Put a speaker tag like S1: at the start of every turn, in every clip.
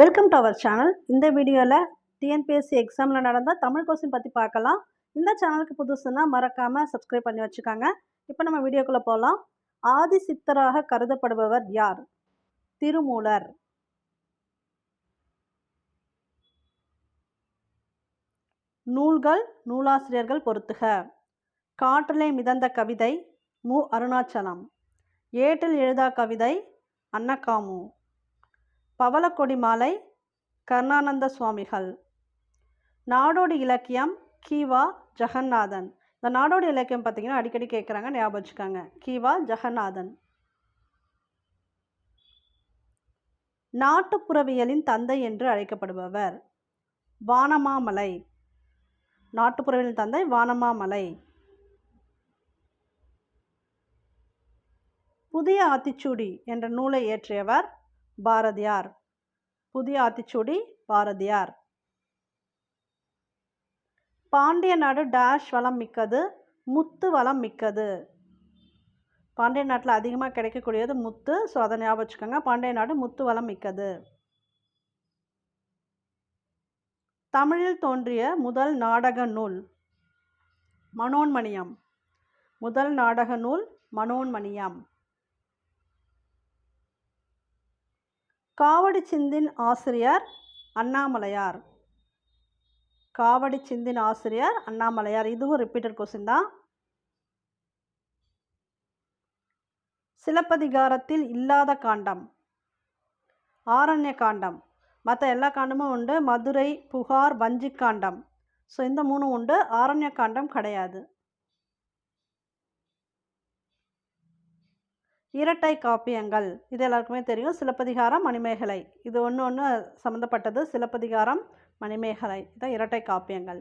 S1: Welcome to our channel இந்த வீடியோவில் TNPSC எக்ஸாமில் நடந்த தமிழ் கொஸ்டின் பற்றி பார்க்கலாம். இந்த சேனலுக்கு புதுசுன்னா மறக்காமல் சப்ஸ்கிரைப் பண்ணி வச்சுக்காங்க. இப்போ நம்ம வீடியோக்குள்ளே போகலாம் ஆதி சித்தராக கருதப்படுபவர் யார்? திருமூலர். நூல்கள் நூலாசிரியர்கள் பொறுத்துக. காற்றிலே மிதந்த கவிதை மு. அருணாச்சலம். ஏட்டில் எழுதா கவிதை அன்னக்காமு பவளக்கொடி மாலை கருணானந்த சுவாமிகள். நாடோடி இலக்கியம் கீவா ஜெகநாதன். இந்த நாடோடி இலக்கியம் பார்த்தீங்கன்னா அடிக்கடி கேட்குறாங்க ஞாபகம் வச்சுக்காங்க. கீவா ஜெகநாதன். நாட்டுப்புறவியலின் தந்தை என்று அழைக்கப்படுபவர். வானமாமலை. நாட்டுப்புறவியலின் தந்தை வானமாமலை. புதிய ஆத்திச்சூடி என்ற நூலை இயற்றியவர் பாரதியார். புதிய ஆத்திச்சூடி பாரதியார். பாண்டிய நாடு டேஷ் வளம் மிக்கது முத்து வளம் மிக்கது. பாண்டிய நாட்டில் அதிகமாக கிடைக்கக்கூடியது முத்து ஸோ அதை ஞாபகம் வச்சுக்கோங்க. பாண்டிய நாடு முத்து வளம் மிக்கது. தமிழில் தோன்றிய முதல் நாடக நூல் மனோன்மணியம். முதல் நாடக நூல் மனோன்மணியம். காவடி சிந்தின் ஆசிரியர் அண்ணாமலையார். காவடி சிந்தின் ஆசிரியர் அண்ணாமலையார். இதுவும் ரிப்பீட்டட் கொஸ்டின் தான். சிலப்பதிகாரத்தில் இல்லாத காண்டம். ஆரண்ய காண்டம். மற்ற எல்லா காண்டமும் உண்டு. மதுரை புகார் வஞ்சி காண்டம். ஸோ இந்த மூணும் உண்டு. ஆரண்ய காண்டம் கிடையாது. இரட்டை காப்பியங்கள். இது எல்லாருக்குமே தெரியும். சிலப்பதிகாரம் மணிமேகலை. இது ஒன்று ஒன்று சம்மந்தப்பட்டது சிலப்பதிகாரம் மணிமேகலை. இதான் இரட்டை காப்பியங்கள்.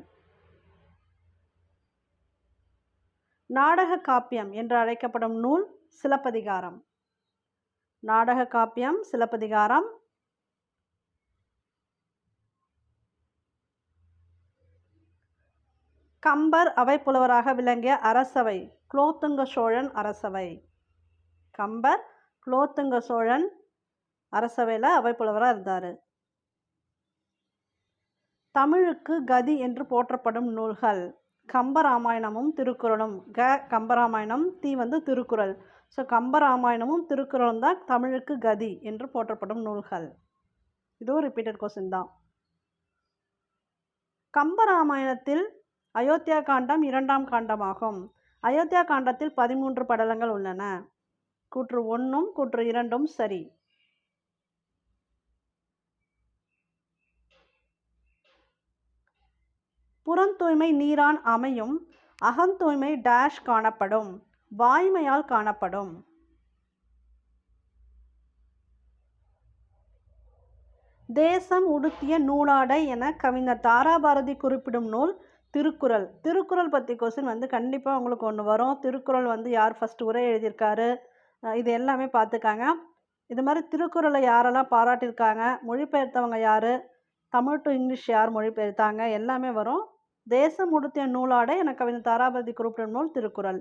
S1: நாடக காப்பியம் என்று அழைக்கப்படும் நூல் சிலப்பதிகாரம். நாடக காப்பியம் சிலப்பதிகாரம். கம்பர் அவை புலவராக விளங்கிய அரசவை. குலோத்துங்க சோழன் அரசவை. கம்பர் குலோத்துங்க சோழன் அரசவையில் அவை புலவராக இருந்தார். தமிழுக்கு கதி என்று போற்றப்படும் நூல்கள் கம்பராமாயணமும் திருக்குறளும். க கம்பராமாயணம் தீ வந்து திருக்குறள். ஸோ கம்பராமாயணமும் திருக்குறளும் தான் தமிழுக்கு கதி என்று போற்றப்படும் நூல்கள். இதுவும் ரிப்பீட்டட் கொஸ்டின் தான். கம்பராமாயணத்தில் அயோத்தியா காண்டம் இரண்டாம் காண்டமாகும். அயோத்தியா காண்டத்தில் பதிமூன்று படலங்கள் உள்ளன. கூற்று ஒன்றும் கூற்று இரண்டும் சரி. புறந்தூய்மை நீரான் அமையும் அகந்தூய்மை டேஷ் காணப்படும் வாய்மையால் காணப்படும். தேசம் உடுத்திய நூலாடை என கவிஞர் தாராபாரதி குறிப்பிடும் நூல் திருக்குறள். திருக்குறள் பற்றி கொஸ்டின் வந்து கண்டிப்பாக உங்களுக்கு ஒன்று வரும். திருக்குறள் வந்து யார் ஃபஸ்ட் உரை எழுதியிருக்காரு? இது எல்லாமே பார்த்துக்காங்க இது மாதிரி திருக்குறளை யாரெல்லாம் பாராட்டியிருக்காங்க மொழிபெயர்த்தவங்க யார் தமிழ் டு இங்கிலீஷ் யார் மொழிபெயர்த்தாங்க எல்லாமே வரும். தேசம் உடுத்திய நூலாடை என கவிஞர் தாராபதி குறிப்பிடும் நூல் திருக்குறள்.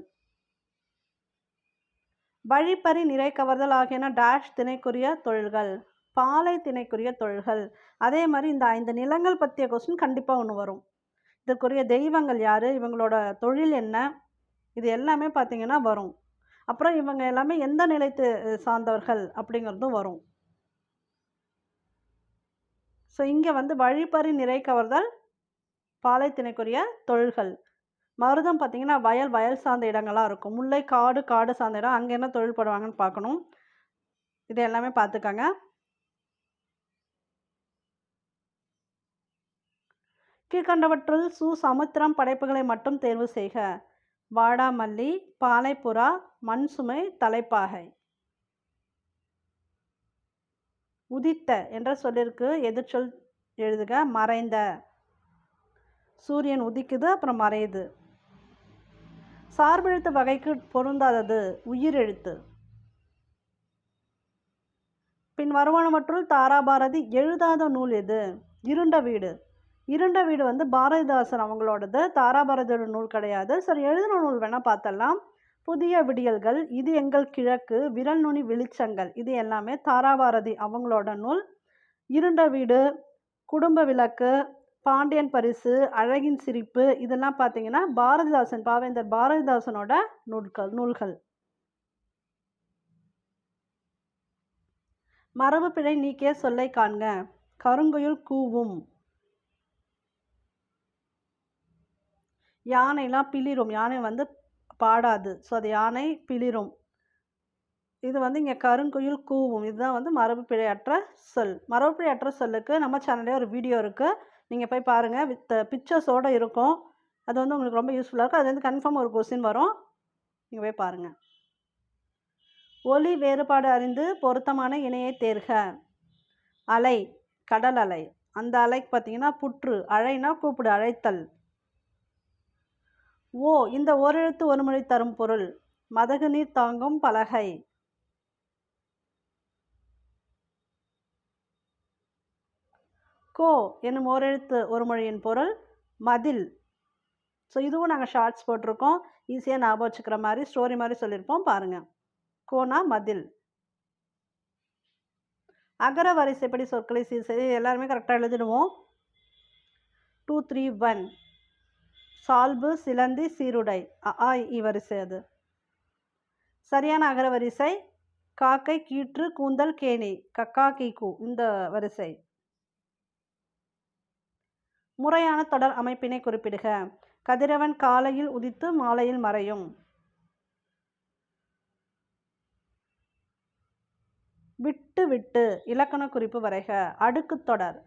S1: வழிப்பறி நிறை கவர்தல் ஆகியன டேஷ் திணைக்குரிய தொழில்கள் பாலை திணைக்குரிய தொழில்கள். அதே மாதிரி இந்த ஐந்து நிலங்கள் பற்றிய கொஸ்டின் கண்டிப்பாக ஒன்று வரும். இதற்குரிய தெய்வங்கள் யார் இவங்களோட தொழில் என்ன இது எல்லாமே பார்த்திங்கன்னா வரும். அப்புறம் இவங்க எல்லாமே எந்த நிலைத்து சார்ந்தவர்கள் அப்படிங்கிறதும் வரும். ஸோ இங்கே வந்து வழிப்பறி நிறை கவர்தல் பாலைத்திணைக்குரிய தொழில்கள் மருதம் பார்த்திங்கன்னா வயல் வயல் சார்ந்த இடங்களாக இருக்கும். முல்லை காடு காடு சார்ந்த இடம். அங்கே என்ன தொழில் படுவாங்கன்னு பார்க்கணும் இது எல்லாமே பார்த்துக்கங்க கீழ்கண்டவற்றுள் சு சமுத்திரம் படைப்புகளை மட்டும் தேர்வு செய்க. வாடாமல்லி பாலைப்புறா மண் சுமை தலைப்பாகை. உதித்த என்ற சொல்லிற்கு எதிர்ச்சொல் எழுதுக மறைந்த. சூரியன் உதிக்குது அப்புறம் மறையுது. சார்பெழுத்து வகைக்கு பொருந்தாதது உயிரெழுத்து பின் வருமானவற்றுள் தாராபாரதி எழுதாத நூல் எது? இருண்ட வீடு. இருண்ட வீடு வந்து பாரதிதாசன் அவங்களோடது. தாராபாரதியோட நூல் கிடையாது. சரி எழுதின நூல் வேணால் பார்த்தலாம் புதிய விடியல்கள் இது எங்கள் கிழக்கு விரல் நுனி வெளிச்சங்கள் இது எல்லாமே தாராபாரதி அவங்களோட நூல். இருண்ட வீடு குடும்ப விளக்கு பாண்டியன் பரிசு அழகின் சிரிப்பு இதெல்லாம் பார்த்தீங்கன்னா பாரதிதாசன் பாவேந்தர் பாரதிதாசனோட நூல்கள் நூல்கள். மரபு பிழை நீக்கே சொல்லை காண்க. கருங்குயில் கூவும். யானைலாம் பிளிரும். யானை வந்து பாடாது. ஸோ அது யானை பிளிரும். இது வந்து இங்கே கருங்குயில் கூவும். இதுதான் வந்து மரபு பிழையற்ற சொல். மரபு பிழையற்ற சொல்லுக்கு நம்ம சேனல்லே ஒரு வீடியோ இருக்குது நீங்கள் போய் பாருங்கள் வித் பிக்சர்ஸோடு இருக்கும். அது வந்து உங்களுக்கு ரொம்ப யூஸ்ஃபுல்லாக இருக்கும். அது வந்து கன்ஃபார்ம் ஒரு கொஸ்டின் வரும். நீங்கள் போய் பாருங்கள் ஒலி வேறுபாடு அறிந்து பொருத்தமான இணையை தேர்க. அலை கடல் அலை. அந்த அலைக்கு பார்த்தீங்கன்னா புற்று. அழைனா கூப்பிடு அழைத்தல். ஓ இந்த ஓரெழுத்து ஒரு மொழி தரும் பொருள். மதகு நீர் தாங்கும் பலகை. கோ என்னும் ஓரெழுத்து ஒரு மொழியின் பொருள் மதில். ஸோ இதுவும் நாங்கள் ஷார்ட்ஸ் போட்டிருக்கோம். ஈஸியாக ஞாபகம் வச்சுக்கிற மாதிரி ஸ்டோரி மாதிரி சொல்லியிருப்போம். பாருங்கள் கோனா மதில். அகர வரிசைப்படி சொற்களை சீர் செய்து எல்லாருமே கரெக்டாக எழுதிடுவோம். டூ த்ரீ ஒன் சால்பு சிலந்தி சீருடை. அ இவரிசை அது. சரியான அகர வரிசை. காக்கை கீற்று கூந்தல் கேணி. கக்கா கீக்கு இந்த வரிசை. முறையான தொடர் அமைப்பினை குறிப்பிடுக. கதிரவன் காலையில் உதித்து மாலையில் மறையும். விட்டு விட்டு இலக்கண குறிப்பு வரைக. அடுக்கு தொடர்.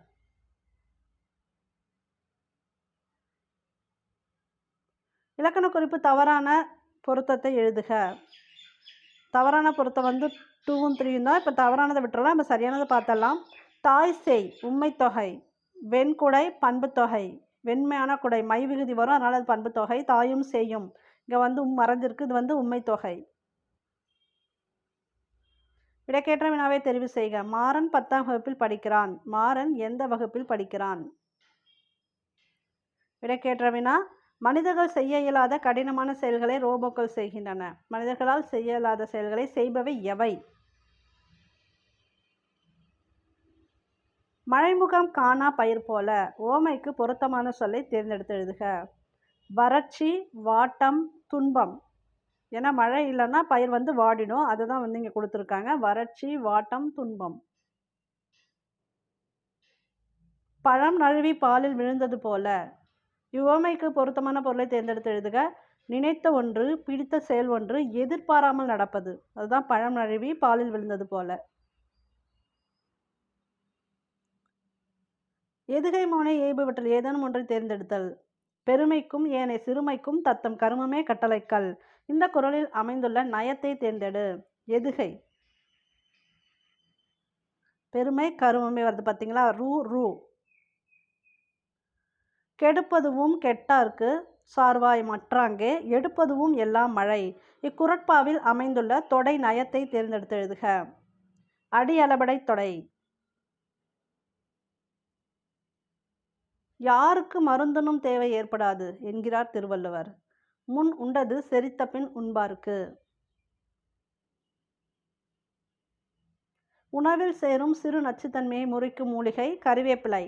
S1: இலக்கண குறிப்பு தவறான பொருத்தத்தை எழுதுக. தவறான பொருத்தம் வந்து டூவும் த்ரீயும் தான். இப்போ தவறானதை விட்டுறலாம் நம்ம சரியானதை பார்த்தலாம் தாய் செய் உண்மை தொகை. வெண்குடை பண்பு தொகை. வெண்மையான குடை மை விகுதி வரும். அதனால் அது பண்பு தொகை. தாயும் செய்யும். இங்கே வந்து மறைஞ்சிருக்கு இது வந்து உண்மை தொகை. விடைக்கேற்ற வினாவை தெரிவு செய்க. மாறன் பத்தாம் வகுப்பில் படிக்கிறான். மாறன் எந்த வகுப்பில் படிக்கிறான்? விடைக்கேற்ற வினா மனிதர்கள் செய்ய இயலாத கடினமான செயல்களை ரோபோக்கள் செய்கின்றன. மனிதர்களால் செய்ய இயலாத செயல்களை செய்பவை எவை? மழைமுகம் காணா பயிர் போல ஓமைக்கு பொருத்தமான சொல்லை தேர்ந்தெடுத்து எழுதுக. வறட்சி வாட்டம் துன்பம். ஏன்னா மழை இல்லைன்னா பயிர் வந்து வாடிடும். அதுதான் வந்து இங்கே கொடுத்துருக்காங்க. வறட்சி வாட்டம் துன்பம். பழம் நழுவி பாலில் விழுந்தது போல இவ்வுவமைக்கு பொருத்தமான பொருளை தேர்ந்தெடுத்து எழுதுக. நினைத்த ஒன்று பிடித்த செயல் ஒன்று எதிர்பாராமல் நடப்பது. அதுதான் பழம் நழுவி பாலில் விழுந்தது போல. எதுகை மோனை ஏய்பவற்றில் ஏதேனும் ஒன்றை தேர்ந்தெடுத்தல். பெருமைக்கும் ஏனைய சிறுமைக்கும் தத்தம் கருமமே கட்டளைக்கல். இந்த குரலில் அமைந்துள்ள நயத்தை தேர்ந்தெடு. எதுகை? பெருமை கருமமே வருது பார்த்தீங்களா ரூ ரூ. கெடுப்பதுவும் கெட்டார்க்கு சார்வாய் மற்றாங்கே எடுப்பதுவும் எல்லாம் மழை. இக்குரட்பாவில் அமைந்துள்ள தொடை நயத்தை தேர்ந்தெடுத்து எழுதுக. அடியளபடை தொடை. யாருக்கு மருந்தனும் தேவை ஏற்படாது என்கிறார் திருவள்ளுவர். முன் உண்டது செரித்த பின் உண்பார்க்கு. உணவில் சேரும் சிறு நச்சுத்தன்மையை முறிக்கும் மூலிகை கறிவேப்பிலை.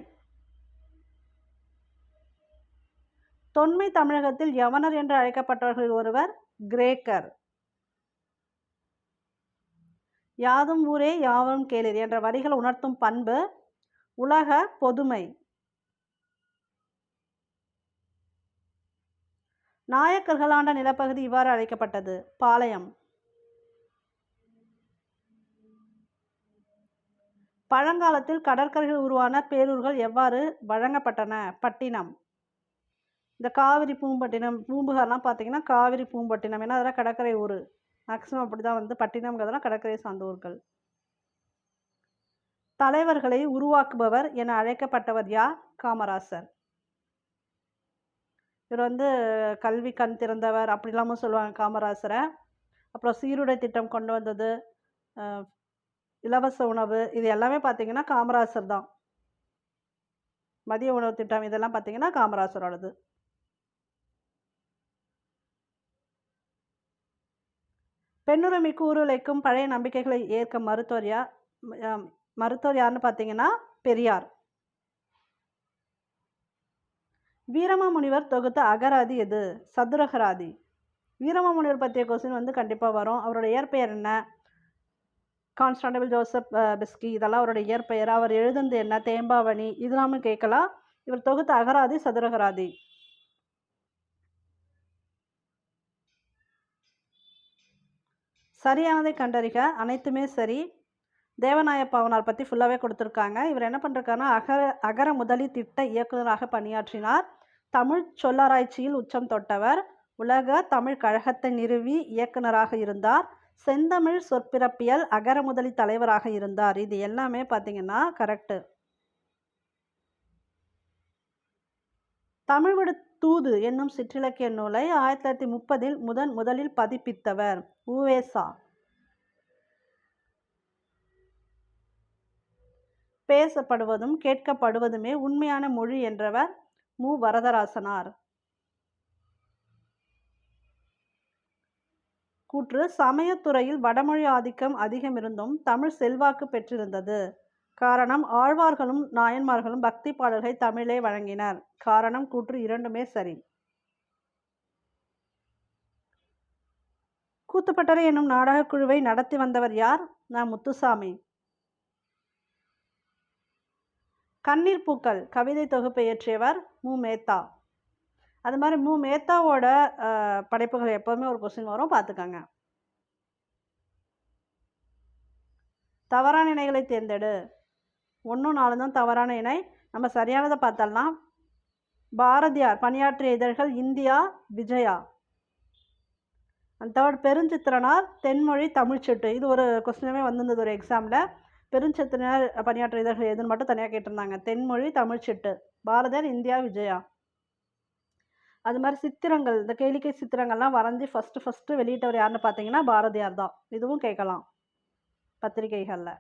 S1: தொன்மை தமிழகத்தில் யவனர் என்று அழைக்கப்பட்டவர்கள் ஒருவர் கிரேக்கர். யாதும் ஊரே யாவரும் கேளிர் என்ற வரிகள் உணர்த்தும் பண்பு உலக பொதுமை. நாயக்கர்கள் ஆண்ட நிலப்பகுதி இவ்வாறு அழைக்கப்பட்டது. பாளையம். பழங்காலத்தில் கடற்கரையில் உருவான பேரூர்கள் எவ்வாறு வழங்கப்பட்டன? பட்டினம். இந்த காவிரி பூம்பட்டினம் பூம்புகார்லாம் பார்த்தீங்கன்னா காவிரி பூம்பட்டினம். ஏன்னா அதெல்லாம் கடற்கரை ஊர். மேக்ஸிமம் அப்படி தான் வந்து பட்டினம்ங்கிறதெல்லாம் கடற்கரை சார்ந்த ஊர்கள். தலைவர்களை உருவாக்குபவர் என அழைக்கப்பட்டவர் யார்? காமராசர். இவர் வந்து கல்வி கண் திறந்தவர் அப்படிலாமும் சொல்லுவாங்க காமராசரை. அப்புறம் சீருடை திட்டம் கொண்டு வந்தது இலவச உணவு இது எல்லாமே பார்த்தீங்கன்னா காமராசர் தான். மதிய உணவு திட்டம் இதெல்லாம் பார்த்தீங்கன்னா காமராசரோடது. பெண்ணுரிமை ஊருழைக்கும் பழைய நம்பிக்கைகளை ஏற்க மருத்துவர் யார் மருத்துவர் யாருன்னு பார்த்தீங்கன்னா பெரியார். வீரமாமுனிவர் தொகுத்த அகராதி எது? சதுரகராதி. வீரமாமுனிவர் பற்றிய கொஸ்டின் வந்து கண்டிப்பாக வரும். அவரோட இயற்பெயர் என்ன? கான்ஸ்டாண்டபிள் ஜோசப் பிஸ்கி இதெல்லாம் அவரோட இயற்பெயர். அவர் எழுதுனது என்ன? தேம்பாவணி இதெல்லாமே கேட்கலாம். இவர் தொகுத்த அகராதி சதுரகராதி. சரியானதை கண்டறிக அனைத்துமே சரி. தேவநாய பாவனார் பற்றி ஃபுல்லாகவே கொடுத்துருக்காங்க. இவர் என்ன பண்ணிருக்காருன்னா அகர அகர முதலி திட்ட இயக்குனராக பணியாற்றினார். தமிழ் சொல்லாராய்ச்சியில் உச்சம் தொட்டவர். உலக தமிழ் கழகத்தை நிறுவி இயக்குனராக இருந்தார். செந்தமிழ் சொற்பிறப்பியல் அகர முதலி தலைவராக இருந்தார். இது எல்லாமே பார்த்தீங்கன்னா கரெக்டு தமிழ் விடு தூது என்னும் சிற்றிலக்கிய நூலை ஆயிரத்தி தொள்ளாயிரத்தி முப்பதில் முதன் முதலில் பதிப்பித்தவர். உவேசா. பேசப்படுவதும் கேட்கப்படுவதுமே உண்மையான மொழி என்றவர் மு. வரதராசனார். கூற்று சமயத்துறையில் வடமொழி ஆதிக்கம் அதிகம் இருந்தும் தமிழ் செல்வாக்கு பெற்றிருந்தது. காரணம் ஆழ்வார்களும் நாயன்மார்களும் பக்தி பாடல்களை தமிழே வழங்கினர். காரணம் கூற்று இரண்டுமே சரி. கூத்துப்பட்டறை என்னும் நாடகக் குழுவை நடத்தி வந்தவர் யார்? நான் முத்துசாமி. கண்ணீர் பூக்கள் கவிதை தொகுப்பை இயற்றியவர் மு. மேத்தா. அது மாதிரி மு. மேத்தாவோட படைப்புகள் எப்போவுமே ஒரு கொஸ்டின் வரும் பார்த்துக்கோங்க. தவறான இணைகளை தேர்ந்தெடு. ஒன்றும் நாலு தான் தவறான இணை நம்ம சரியானதை பார்த்தலாம் பாரதியார் பணியாற்றிய இதழ்கள் இந்தியா விஜயா. தேர்ட் பெருஞ்சித்திரனார் தென்மொழி தமிழ்ச்சிட்டு இது ஒரு கொஸ்டினுமே வந்திருந்தது ஒரு எக்ஸாமில் பெருஞ்சித்திரனார் பணியாற்றிய இதழ்கள் எதுன்னு மட்டும் தனியாக கேட்டிருந்தாங்க. தென்மொழி தமிழ்ச்சிட்டு பாரதியார் இந்தியா விஜயா. அது மாதிரி சித்திரங்கள் இந்த கேளிக்கை சித்திரங்கள்லாம் வரைஞ்சி ஃபஸ்ட்டு ஃபஸ்ட்டு வெளியிட்டவர் யாருன்னு பார்த்தீங்கன்னா பாரதியார் தான். இதுவும் கேட்கலாம் பத்திரிகைகளில்.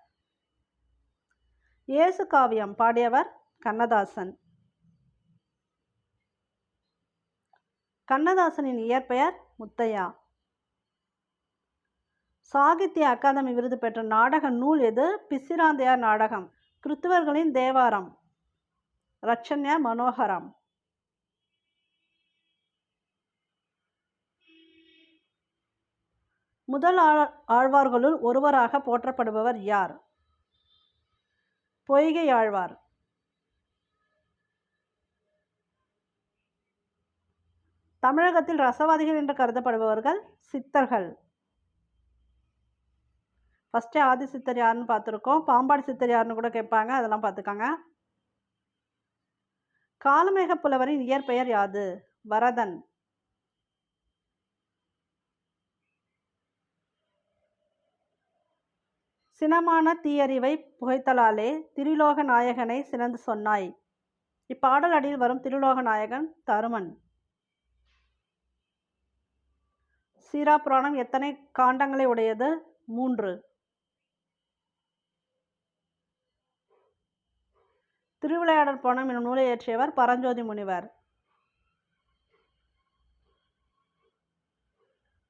S1: இயேசு காவியம் பாடியவர் கண்ணதாசன். கண்ணதாசனின் இயற்பெயர் முத்தையா. சாகித்ய அகாதமி விருது பெற்ற நாடக நூல் எது? பிசிராந்தையார் நாடகம். கிறித்துவர்களின் தேவாரம். ரட்சண்யா மனோகரம். முதல் ஆழ் ஆழ்வார்களுள் ஒருவராக போற்றப்படுபவர் யார்? பொய்கையாழ்வார் தமிழகத்தில் ரசவாதிகள் என்று கருதப்படுபவர்கள் சித்தர்கள். ஃபஸ்ட்டு ஆதி சித்தர் யாருன்னு பார்த்துருக்கோம். பாம்பாடி சித்தர் யாருன்னு கூட கேட்பாங்க. அதெல்லாம் பார்த்துக்கோங்க. காலமேக புலவரின் இயற்பெயர் யாது? வரதன். சினமான தீயறிவை புகைத்தலாலே திரிலோக நாயகனை சினந்து சொன்னாய். இப்பாடல் அடியில் வரும் திருலோக நாயகன் தருமன். சீரா புராணம் எத்தனை காண்டங்களை உடையது? மூன்று. திருவிளையாடல் புராணம் என்னும் நூலை இயற்றியவர் பரஞ்சோதி முனிவர்.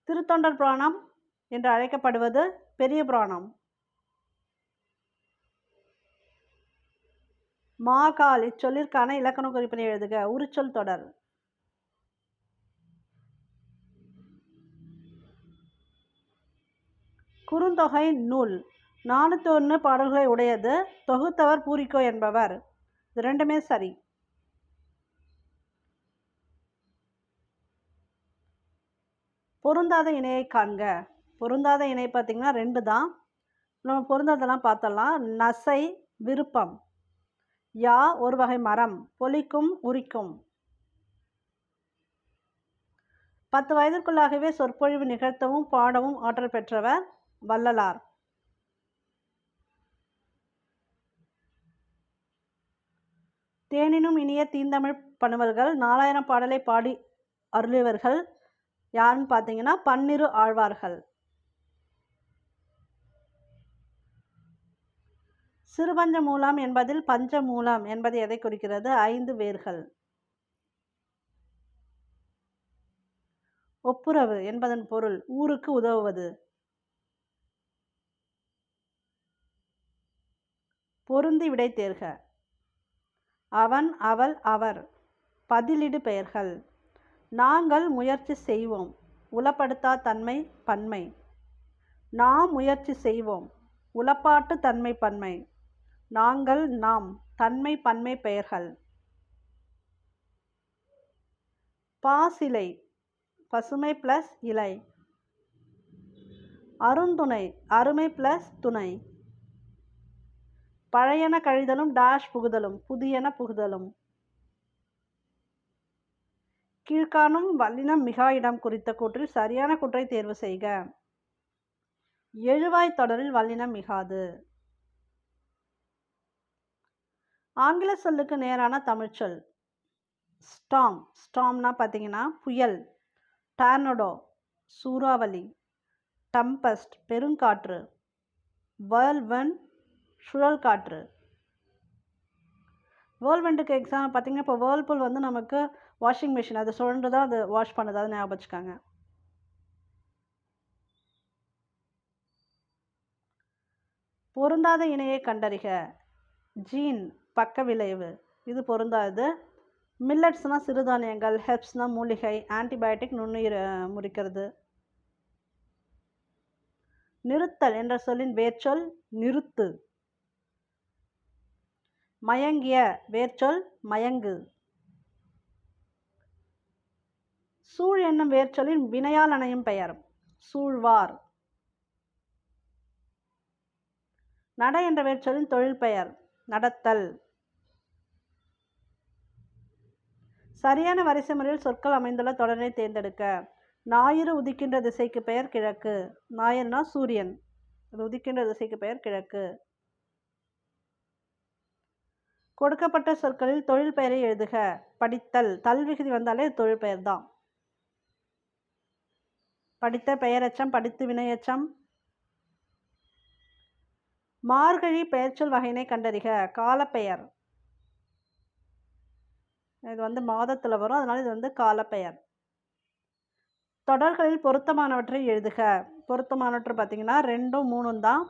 S1: திருத்தொண்டர் புராணம் என்று அழைக்கப்படுவது பெரிய புராணம். மாகால் இச்சொல்லிற்கான இலக்கண குறிப்பினை எழுதுக. உரிச்சொல் தொடர். குறுந்தொகை நூல். நானூற்றி ஒன்று பாடல்களை உடையது தொகுத்தவர் பூரிக்கோ என்பவர். இது ரெண்டுமே சரி. பொருந்தாத இணையை காண்க. பொருந்தாத இணை பார்த்திங்கன்னா ரெண்டு தான். நம்ம பொருந்தாதெல்லாம் பார்த்தலாம் நசை விருப்பம். யா ஒரு வகை மரம் பொலிக்கும் உரிக்கும். பத்து வயதிற்குள்ளாகவே சொற்பொழிவு நிகழ்த்தவும் பாடவும் ஆற்றல் பெற்றவர் வள்ளலார். தேனினும் இனிய தீந்தமிழ் பணுவல்கள் நாலாயிரம் பாடலை பாடி அருளியவர்கள் யாருன்னு பார்த்தீங்கன்னா பன்னிரு ஆழ்வார்கள். சிறுபஞ்ச மூலம் என்பதில் பஞ்ச மூலம் என்பது எதை குறிக்கிறது? ஐந்து வேர்கள். ஒப்புரவு என்பதன் பொருள் ஊருக்கு உதவுவது. பொருந்தி விடை தேர்க. அவன் அவள் அவர். பதிலிடு பெயர்கள். நாங்கள் முயற்சி செய்வோம். உளப்படுத்தா தன்மை பன்மை. நாம் முயற்சி செய்வோம். உளப்பாட்டு தன்மை பன்மை. நாங்கள் நாம் தன்மை பன்மை பெயர்கள். பாசிலை பசுமை ப்ளஸ் இலை. அருந்துணை அருமை ப்ளஸ் துணை. பழையன கழிதலும் டாஷ் புகுதலும் புதியன புகுதலும். கீழ்காணும் வல்லினம் மிகா இடம் குறித்த கூற்றில் சரியான கூற்றை தேர்வு செய்க. எழுவாய் தொடரில் வல்லினம் மிகாது. ஆங்கில சொல்லுக்கு நேரான தமிழ்ச்சொல் ஸ்டாம். ஸ்டாம்னா பார்த்தீங்கன்னா புயல். டார்னடோ. சூறாவளி. டம்பஸ்ட். பெருங்காற்று. வேர்ல்வன் சுழல் காற்று வேர்ல்வெண்டுக்கு எக்ஸாம் பார்த்தீங்கன்னா இப்போ வேர்ல்பூல் வந்து நமக்கு வாஷிங் மிஷின் அது சுழன்று தான் அது வாஷ் பண்ணுது அதை ஞாபகம் வச்சுக்காங்க பொருந்தாத இணையை கண்டறிக. ஜீன் பக்க விளைவு. இது பொருந்தாது. மில்லட்ஸ்னால் சிறுதானியங்கள் ஹெப்ஸ்னால் மூலிகை ஆன்டிபயோட்டிக் நுண்ணுயிர் முறிக்கிறது. நிறுத்தல் என்ற சொல்லின் வேர்ச்சொல் நிறுத்து. மயங்கிய வேர்ச்சொல் மயங்கு. சூழ் என்னும் வேர்ச்சொல்லின் வினையால் அணையும் பெயர். சூழ்வார். நட என்ற வேர்ச்சொலின் தொழில் பெயர். நடத்தல். சரியான வரிசை முறையில் சொற்கள் அமைந்துள்ள தொடரை தேர்ந்தெடுக்க. ஞாயிறு உதிக்கின்ற திசைக்கு பெயர் கிழக்கு. ஞாயிறுனா சூரியன். அது உதிக்கின்ற திசைக்கு பெயர் கிழக்கு. கொடுக்கப்பட்ட சொற்களில் தொழில் பெயரை எழுதுக. படித்தல். தல்விகுதி வந்தாலே தொழில் பெயர் தான் படித்த பெயரச்சம் படித்து வினையச்சம். மார்கழி பெயர்ச்சொல் வகையினை கண்டறிக. காலப்பெயர். இது வந்து மாதத்தில் வரும். அதனால் இது வந்து காலப்பெயர். தொடர்களில் பொருத்தமானவற்றை எழுதுக. பொருத்தமானவற்றை பார்த்தீங்கன்னா ரெண்டும் மூணும் தான்.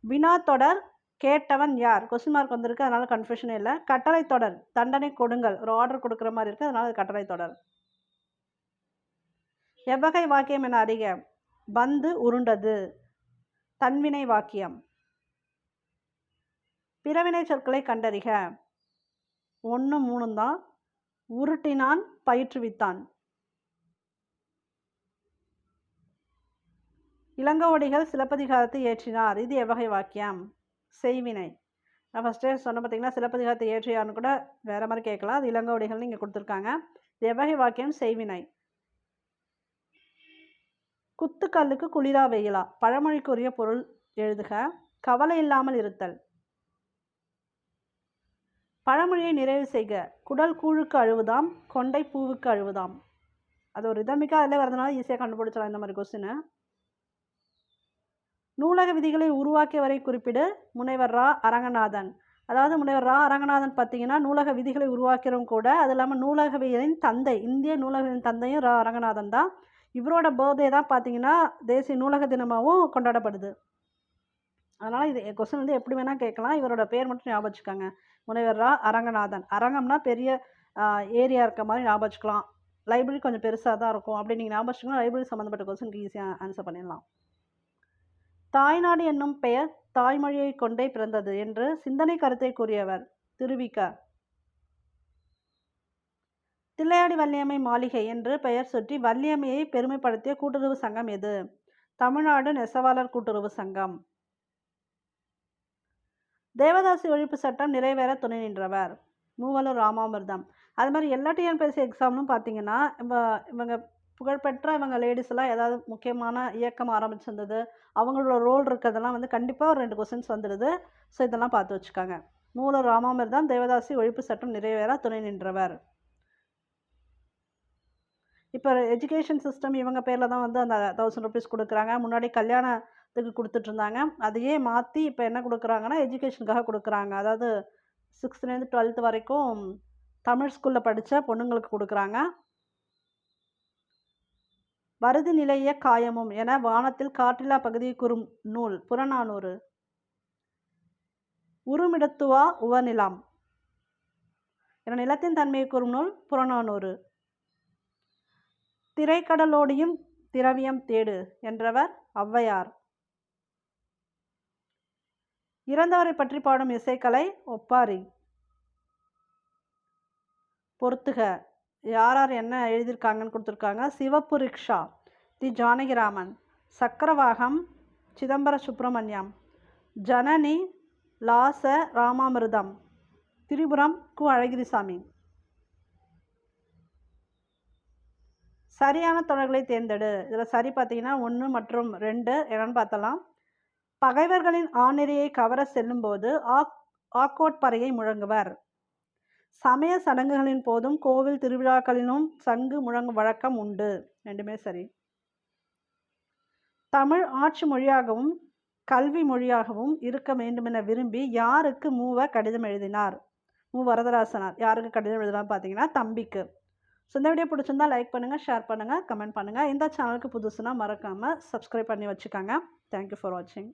S1: வினா தொடர் கேட்டவன் யார்? கொஸ்டின் மார்க் வந்திருக்கு. அதனால் கன்ஃபியூஷனே இல்லை. கட்டளை தொடர் தண்டனை கொடுங்கள். ஒரு ஆர்டர் கொடுக்குற மாதிரி இருக்குது அதனால் அது கட்டளை தொடர். எவ்வகை வாக்கியம் என அறிக. பந்து உருண்டது. தன்வினை வாக்கியம். பிறவினை சொற்களை கண்டறிக. ஒன்று மூணு தான் உருட்டினான் பயிற்றுவித்தான். இளங்கோடிகள் சிலப்பதிகாரத்தை ஏற்றினார். இது எவ்வகை வாக்கியம்? செய்வினை. நான் ஃபஸ்ட்டே சொன்ன பார்த்தீங்கன்னா சிலப்பதிகாரத்தை ஏற்றியார்னு கூட வேற மாதிரி கேட்கலாம். அது இளங்கோடிகள்னு இங்கே கொடுத்துருக்காங்க. இது எவ்வகை வாக்கியம்? செய்வினை. குத்துக்கல்லுக்கு குளிரா வெயிலா. பழமொழிக்குரிய பொருள் எழுதுக. கவலை இல்லாமல் இருத்தல். பழமொழியை நிறைவு செய்க. குடல் கூழுக்கு அழுவுதாம் கொண்டை பூவுக்கு அழுவுதாம். அது ஒரு இதமிக்கா அதில் வரதுனால ஈஸியாக கண்டுபிடிச்சலாம் இந்த மாதிரி கொஸ்டினை நூலக விதிகளை உருவாக்கியவரை குறிப்பிடு. முனைவர் ரா. அரங்கநாதன். அதாவது முனைவர் ரா. அரங்கநாதன் பார்த்தீங்கன்னா நூலக விதிகளை உருவாக்கிறவங்க கூட அது இல்லாமல் நூலகவியலின் தந்தை இந்திய நூலகவியலின் தந்தையும் ரா. அரங்கநாதன் தான். இவரோட பர்த்டே தான் பார்த்தீங்கன்னா தேசிய நூலக தினமாகவும் கொண்டாடப்படுது. அதனால் இது கொஸ்டின் வந்து எப்படி வேணால் கேட்கலாம். இவரோட பேர் மட்டும் ஞாபகம் வச்சுக்கோங்க. முனைவர் ரா அரங்கநாதன். அரங்கம்னா பெரிய ஏரியா இருக்க மாதிரி ஞாபகம் வச்சுக்கலாம். லைப்ரரி கொஞ்சம் பெருசாக தான் இருக்கும். அப்படி நீங்கள் ஞாபகம் வச்சுக்கோங்க. லைப்ரரி சம்மந்தப்பட்ட கொஸ்டினுக்கு ஈஸியாக ஆன்சர் பண்ணிடலாம். தாய்நாடு என்னும் பெயர் தாய்மொழியை கொண்டே பிறந்தது என்று சிந்தனை கருத்தை கூறியவர் திருவிக்க தில்லையாடி வள்ளியம்மை மாளிகை என்று பெயர் சுற்றி வள்ளியம்மையை பெருமைப்படுத்திய கூட்டுறவு சங்கம் எது? தமிழ்நாடு நெசவாளர் கூட்டுறவு சங்கம். தேவதாசி ஒழிப்பு சட்டம் நிறைவேற துணை நின்றவர். மூவலூர் ராமாமிர்தம். அது மாதிரி எல்லா டிஎன்பிஎஸ்சி எக்ஸாம்னு பார்த்தீங்கன்னா இவ இவங்க புகழ்பெற்ற இவங்க லேடிஸ்லாம் ஏதாவது முக்கியமான இயக்கம் ஆரம்பிச்சிருந்தது அவங்களோட ரோல் இருக்கிறதெல்லாம் வந்து கண்டிப்பாக ஒரு ரெண்டு கொஸ்டின்ஸ் வந்துடுது ஸோ இதெல்லாம் பார்த்து வச்சுக்காங்க. மூலர் ராமாமிர்தம் தேவதாசி ஒழிப்பு சட்டம் நிறைவேற துணை நின்றவர். இப்போ எஜுகேஷன் சிஸ்டம் இவங்க பேரில் தான் வந்து அந்த தௌசண்ட் ருபீஸ் கொடுக்குறாங்க. முன்னாடி கல்யாண கொடுத்துட்டு இருந்தாங்க அதையே மாற்றி இப்போ என்ன கொடுக்குறாங்கன்னா எஜுகேஷனுக்காக கொடுக்குறாங்க. அதாவது சிக்ஸ்த்துலேருந்து டுவெல்த் வரைக்கும் தமிழ் ஸ்கூலில் படித்த பொண்ணுங்களுக்கு கொடுக்குறாங்க. வருது நிலைய காயமும் என வானத்தில் காற்றிலா பகுதியை குறும் நூல் புறநானூறு. உருமிடத்துவா உவநிலாம் என நிலத்தின் தன்மையை கூறும் நூல் புறநானூறு. திரைக்கடலோடியும் திரவியம் தேடு என்றவர் ஔவையார். இறந்தவரை பற்றி பாடும் இசைக்கலை ஒப்பாரி. பொறுத்துக யார் யார் என்ன எழுதியிருக்காங்கன்னு கொடுத்துருக்காங்க. சிவப்பு ரிக்ஷா தி ஜானகிராமன் சக்கரவாகம் சிதம்பர சுப்பிரமணியம் ஜனனி லாச ராமாமிர்தம் திரிபுரம் கு. அழகிரிசாமி. சரியான தொடர்களை தேர்ந்தெடு. இதில் சரி பார்த்தீங்கன்னா ஒன்று மற்றும் ரெண்டு என்னென்னு பார்த்தலாம் பகைவர்களின் ஆணிரையை கவர செல்லும்போது ஆக் ஆக்கோட்பறையை முழங்குவர். சமய சடங்குகளின் போதும் கோவில் திருவிழாக்களிலும் சங்கு முழங்கும் வழக்கம் உண்டு. ரெண்டுமே சரி. தமிழ் ஆட்சி மொழியாகவும் கல்வி மொழியாகவும் இருக்க வேண்டுமென விரும்பி யாருக்கு மூவ கடிதம் எழுதினார்? மு. வரதராசனார். யாருக்கு கடிதம் எழுதலாம் பார்த்தீங்கன்னா தம்பிக்கு. ஸோ இந்த வீடியோ பிடிச்சிருந்தா லைக் பண்ணுங்கள் ஷேர் பண்ணுங்கள் கமெண்ட் பண்ணுங்கள் இந்த சேனலுக்கு புதுசுனா மறக்காமல் சப்ஸ்கிரைப் பண்ணி வச்சுக்கோங்க. தேங்க்யூ ஃபார் வாட்சிங்